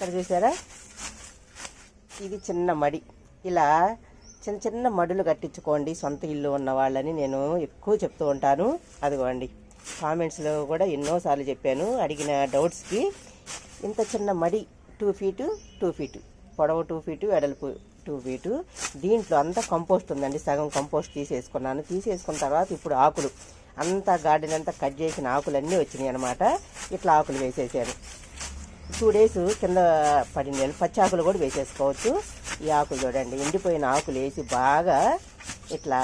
ఇక్కడ చూసారా? ఇది చిన్న మడి. ఇలా చిన్న చిన్న మడులు కట్టించుకోండి సొంత ఇల్లు ఉన్న వాళ్ళని. నేను ఎక్కువ చెప్తూ ఉంటాను. అదిగోండి. కామెంట్స్లో కూడా ఎన్నోసార్లు చెప్పాను. అడిగిన డౌట్స్కి ఇంత చిన్న మడి టూ ఫీటు టూ ఫీటు. పొడవు టూ ఫీటు వెడల్పు టూ ఫీటు. దీంట్లో అంతా కంపోస్ట్ ఉందండి. సగం కంపోస్ట్ తీసేసుకున్నాను. తీసేసుకున్న తర్వాత ఇప్పుడు ఆకులు. అంతా గార్డెన్ అంతా కట్ చేసిన ఆకులన్నీ వచ్చినాయి అనమాట ఇట్లా ఆకులు వేసేసాను. టూ డేస్ కింద పడిన పచ్చి ఆకులు కూడా వేసేసుకోవచ్చు. ఈ ఆకులు చూడండి ఎండిపోయిన ఆకులు వేసి బాగా ఇట్లా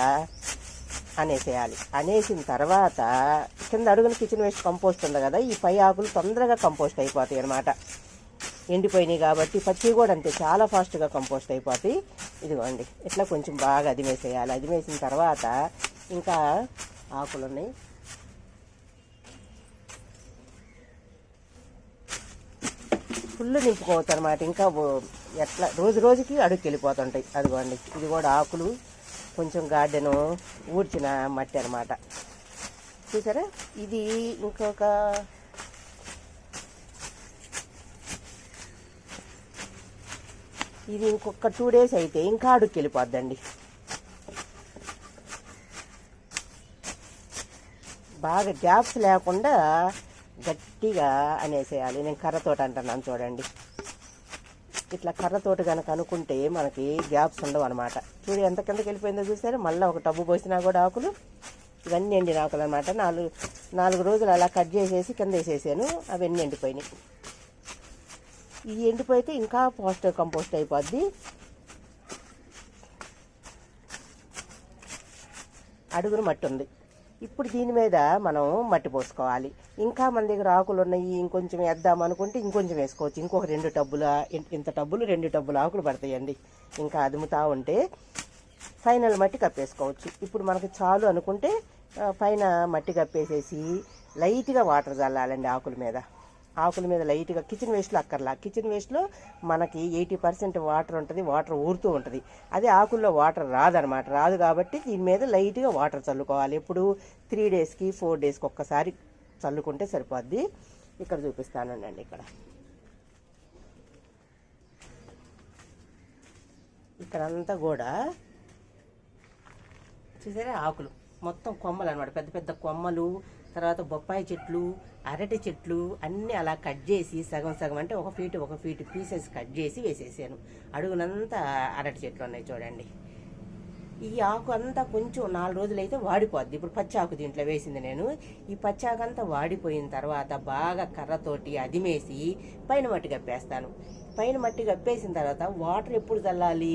అనేసేయాలి. అనేసిన తర్వాత కింద అడుగున కిచెన్ వేస్ట్ కంపోస్ట్ ఉంది కదా ఈ పై ఆకులు తొందరగా కంపోస్ట్ అయిపోతాయి అనమాట ఎండిపోయినాయి కాబట్టి పచ్చి కూడా అంతే చాలా ఫాస్ట్గా కంపోస్ట్ అయిపోతాయి. ఇదిగోండి ఇట్లా కొంచెం బాగా అదిమేసేయాలి. అదిమేసిన తర్వాత ఇంకా ఆకులు ఉన్నాయి ఫుల్ నింపుకోవచ్చు అనమాట ఇంకా ఎట్లా రోజు రోజుకి అడుగుకి వెళ్ళిపోతుంటాయి అదిగోండి ఇది కూడా ఆకులు కొంచెం గార్డెను ఊడ్చిన మట్టి అనమాట చూసారా? ఇది ఇంకొక ఇది ఇంకొక టూ డేస్ అయితే ఇంకా అడుగుకి వెళ్ళిపోద్దండి బాగా గ్యాప్స్ లేకుండా గట్టిగా అనేసేయాలి. నేను కర్రతోట అంటున్నాను చూడండి. ఇట్లా కర్రతోటి కనుక అనుకుంటే మనకి గ్యాప్స్ ఉండవు అనమాట చూడు ఎంత కిందకి వెళ్ళిపోయిందో చూసారు? మళ్ళీ ఒక టబ్బు పోసినా కూడా ఆకులు. ఇవన్నీ ఎండిన ఆకులు అనమాట నాలుగు నాలుగు రోజులు అలా కట్ చేసేసి కింద వేసేసాను. అవన్నీ ఎండిపోయినాయి. ఇవి ఎండిపోయితే ఇంకా పోస్ట్ కంపోస్ట్ అయిపోద్ది. అడుగున మట్టి ఉంది. ఇప్పుడు దీని మీద మనం మట్టి పోసుకోవాలి. ఇంకా మన దగ్గర ఆకులు ఉన్నాయి ఇంకొంచెం వేద్దాం అనుకుంటే ఇంకొంచెం వేసుకోవచ్చు. ఇంకొక రెండు టబ్బుల ఇంత టబ్బులు రెండు టబ్బులు ఆకులు పడతాయండి. ఇంకా అదుముతా ఉంటే ఫైనల్ మట్టి కప్పేసుకోవచ్చు. ఇప్పుడు మనకు చాలు అనుకుంటే పైన మట్టి కప్పేసేసి లైట్గా వాటర్ చల్లాలండి ఆకుల మీద. ఆకుల మీద లైట్గా కిచెన్ వేస్ట్లో అక్కర్లా. కిచెన్ వేస్ట్లో మనకి ఎయిటీ పర్సెంట్ వాటర్ ఉంటుంది వాటర్ ఊరుతూ ఉంటుంది. అదే ఆకుల్లో వాటర్ రాదనమాట రాదు కాబట్టి దీని మీద లైట్గా వాటర్ చల్లుకోవాలి. ఇప్పుడు త్రీ డేస్కి ఫోర్ డేస్కి ఒక్కసారి చల్లుకుంటే సరిపోద్ది. ఇక్కడ చూపిస్తానండి ఇక్కడ. ఇక్కడంతా కూడా చూసారా ఆకులు. మొత్తం కొమ్మలు అనమాట పెద్ద పెద్ద కొమ్మలు తర్వాత బొప్పాయి చెట్లు అరటి చెట్లు అన్నీ అలా కట్ చేసి సగం సగం అంటే ఒక ఫీట్ ఒక ఫీట్ పీసెస్ కట్ చేసి వేసేసాను. అడుగునంతా అరటి చెట్లు ఉన్నాయి చూడండి. ఈ ఆకు అంతా కొంచెం నాలుగు రోజులైతే వాడిపోద్ది. ఇప్పుడు పచ్చి ఆకు దీంట్లో వేసింది నేను. ఈ పచ్చి అంతా వాడిపోయిన తర్వాత బాగా కర్రతోటి అదిమేసి పైన మట్టి కప్పేస్తాను. పైన మట్టి కప్పేసిన తర్వాత వాటర్ ఎప్పుడు చల్లాలి?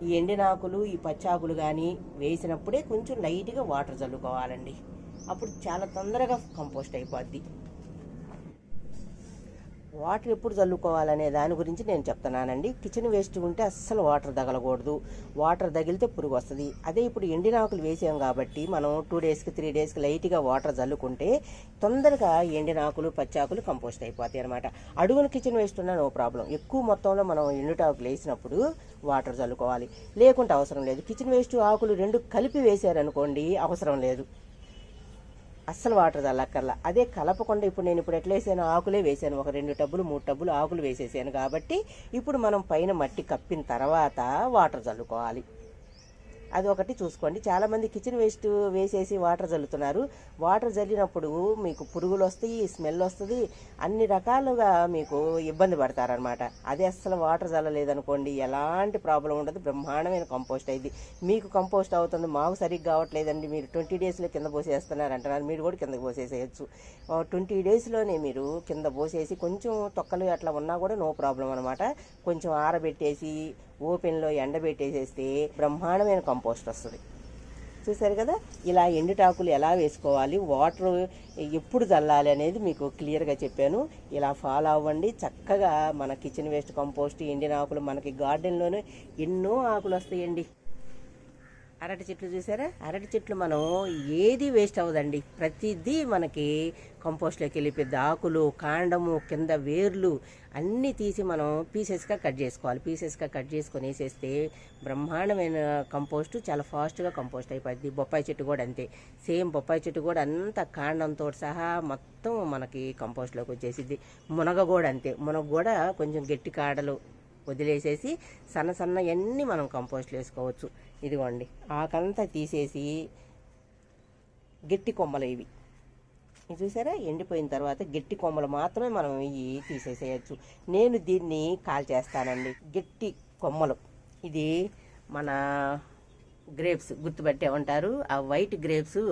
ఈ ఎండిన ఆకులు ఈ పచ్చి ఆకులు కానీ వేసినప్పుడే కొంచెం లైట్గా వాటర్ చల్లుకోవాలండి. అప్పుడు చాలా తొందరగా కంపోస్ట్ అయిపోద్ది. వాటర్ ఎప్పుడు చల్లుకోవాలనే దాని గురించి నేను చెప్తున్నానండి. కిచెన్ వేస్ట్ ఉంటే అస్సలు వాటర్ తగలకూడదు. వాటర్ తగిలితే పురుగు వస్తుంది. అదే ఇప్పుడు ఎండిన ఆకులు వేసాం కాబట్టి మనం టూ డేస్కి త్రీ డేస్కి లైట్గా వాటర్ చల్లుకుంటే తొందరగా ఎండిన ఆకులు పచ్చాకులు కంపోస్ట్ అయిపోతాయి అనమాట అడుగున కిచెన్ వేస్ట్ ఉన్నా నో ప్రాబ్లం. ఎక్కువ మొత్తంలో మనం ఎండుటాకులు వేసినప్పుడు వాటర్ చల్లుకోవాలి. లేకుంటే అవసరం లేదు. కిచెన్ వేస్ట్ ఆకులు రెండు కలిపి వేసారనుకోండి అవసరం లేదు. అస్సలు వాటర్ చల్లక్కర్లా అదే కలపకుండా ఇప్పుడు నేను ఇప్పుడు ఎట్లా వేసాను ఆకులే వేసాను. ఒక రెండు టబ్బులు మూడు టబ్బులు ఆకులు వేసేసాను కాబట్టి ఇప్పుడు మనం పైన మట్టి కప్పిన తర్వాత వాటర్ చల్లుకోవాలి. అది ఒకటి చూసుకోండి. చాలామంది కిచెన్ వేస్ట్ వేసేసి వాటర్ చల్లుతున్నారు వాటర్ చల్లినప్పుడు మీకు పురుగులు వస్తాయి స్మెల్ వస్తుంది అన్ని రకాలుగా మీకు ఇబ్బంది పడతారనమాట అదే అస్సలు వాటర్ చల్లలేదనుకోండి ఎలాంటి ప్రాబ్లం ఉండదు. బ్రహ్మాండమైన కంపోస్ట్ అయింది. మీకు కంపోస్ట్ అవుతుంది మాకు సరిగ్గా కావట్లేదండి. మీరు ట్వంటీ డేస్లో కింద పోసేస్తున్నారు అంటున్నారు. మీరు కూడా కింద పోసేసేయచ్చు. ట్వంటీ డేస్లోనే మీరు కింద పోసేసి కొంచెం తొక్కలు అట్లా ఉన్నా కూడా నో ప్రాబ్లం అనమాట కొంచెం ఆరబెట్టేసి ఓపెన్లో ఎండబెట్టేసేస్తే బ్రహ్మాండమైన కంపోస్ట్ వస్తుంది. చూసారు కదా? ఇలా ఎండుటాకులు ఎలా వేసుకోవాలి? వాటర్ ఎప్పుడు చల్లాలి అనేది మీకు క్లియర్గా చెప్పాను. ఇలా ఫాలో అవ్వండి. చక్కగా మన కిచెన్ వేస్ట్ కంపోస్ట్ ఎండిన ఆకులు మనకి గార్డెన్లోనే ఎన్నో ఆకులు వస్తాయండి. అరటి చెట్లు చూసారా? అరటి చెట్లు మనం ఏది వేస్ట్ అవ్వదండి. ప్రతిదీ మనకి కంపోస్ట్లోకి వెళ్ళిపోద్ది ఆకులు కాండము కింద వేర్లు అన్నీ తీసి మనం పీసెస్గా కట్ చేసుకోవాలి. పీసెస్గా కట్ చేసుకొని వేసేస్తే బ్రహ్మాండమైన కంపోస్ట్ చాలా ఫాస్ట్గా కంపోస్ట్ అయిపోద్ది. బొప్పాయి చెట్టు కూడా అంతే. సేమ్ బొప్పాయి చెట్టు కూడా అంత కాండంతో సహా మొత్తం మనకి కంపోస్ట్లోకి వచ్చేసింది మునగ కూడా అంతే. మునగ కూడా కొంచెం గట్టి కాడలు వదిలేసేసి సన్న సన్న అన్నీ మనం కంపోస్ట్లు వేసుకోవచ్చు. ఇదిగోండి ఆకంతా తీసేసి గట్టి కొమ్మలు ఇవి. ఇది చూసారా? ఎండిపోయిన తర్వాత గట్టి కొమ్మలు మాత్రమే మనం ఇవి తీసేసేయచ్చు. నేను దీన్ని కాల్ చేస్తానండి గట్టి కొమ్మలు. ఇది మన గ్రేప్స్ గుర్తుపట్టే ఉంటారు. ఆ వైట్ గ్రేప్స్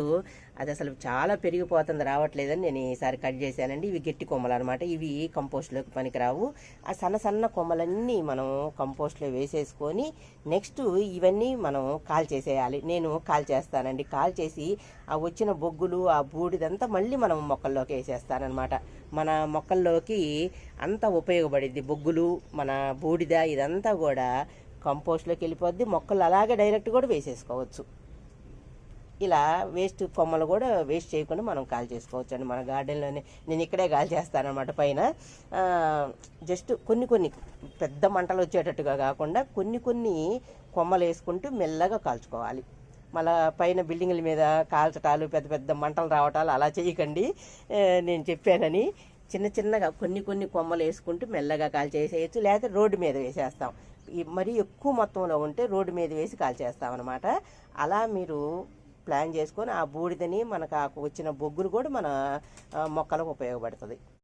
అది అసలు చాలా పెరిగిపోతుంది రావట్లేదని నేను ఈసారి కట్ చేశానండి. ఇవి గట్టి కొమ్మలు అనమాట ఇవి కంపోస్ట్లోకి పనికిరావు. ఆ సన్న సన్న కొమ్మలన్నీ మనం కంపోస్ట్లో వేసేసుకొని నెక్స్ట్ ఇవన్నీ మనం కాల్ చేసేయాలి. నేను కాల్ చేస్తానండి. కాల్ చేసి ఆ వచ్చిన బొగ్గులు ఆ బూడిదంతా మళ్ళీ మనం మొక్కల్లోకి వేసేస్తానమాట మన మొక్కల్లోకి అంతా ఉపయోగపడిద్ది బొగ్గులు మన బూడిద ఇదంతా కూడా కంపోస్ట్లోకి వెళ్ళిపోద్ది మొక్కలు అలాగే డైరెక్ట్ కూడా వేసేసుకోవచ్చు. ఇలా వేస్ట్ కొమ్మలు కూడా వేస్ట్ చేయకుండా మనం కాల్ చేసుకోవచ్చు అండి మన గార్డెన్లోనే నేను ఇక్కడే కాల్ చేస్తానమాట పైన. జస్ట్ కొన్ని కొన్ని పెద్ద మంటలు వచ్చేటట్టుగా కాకుండా కొన్ని కొన్ని కొమ్మలు వేసుకుంటూ మెల్లగా కాల్చుకోవాలి. మళ్ళా పైన బిల్డింగ్ల మీద కాల్చటాలు పెద్ద పెద్ద మంటలు రావటాలు అలా చేయకండి. నేను చెప్పానని చిన్న చిన్నగా కొన్ని కొన్ని కొమ్మలు వేసుకుంటూ మెల్లగా కాల్చేసేయచ్చు లేకపోతే రోడ్డు మీద వేసేస్తాం. మరీ ఎక్కువ మొత్తంలో ఉంటే రోడ్డు మీద వేసి కాల్చేస్తాం అనమాట అలా మీరు ప్లాన్ చేసుకొని ఆ బూడిదని మనకు వచ్చిన బొగ్గులు కూడా మన మొక్కలకు ఉపయోగపడుతుంది.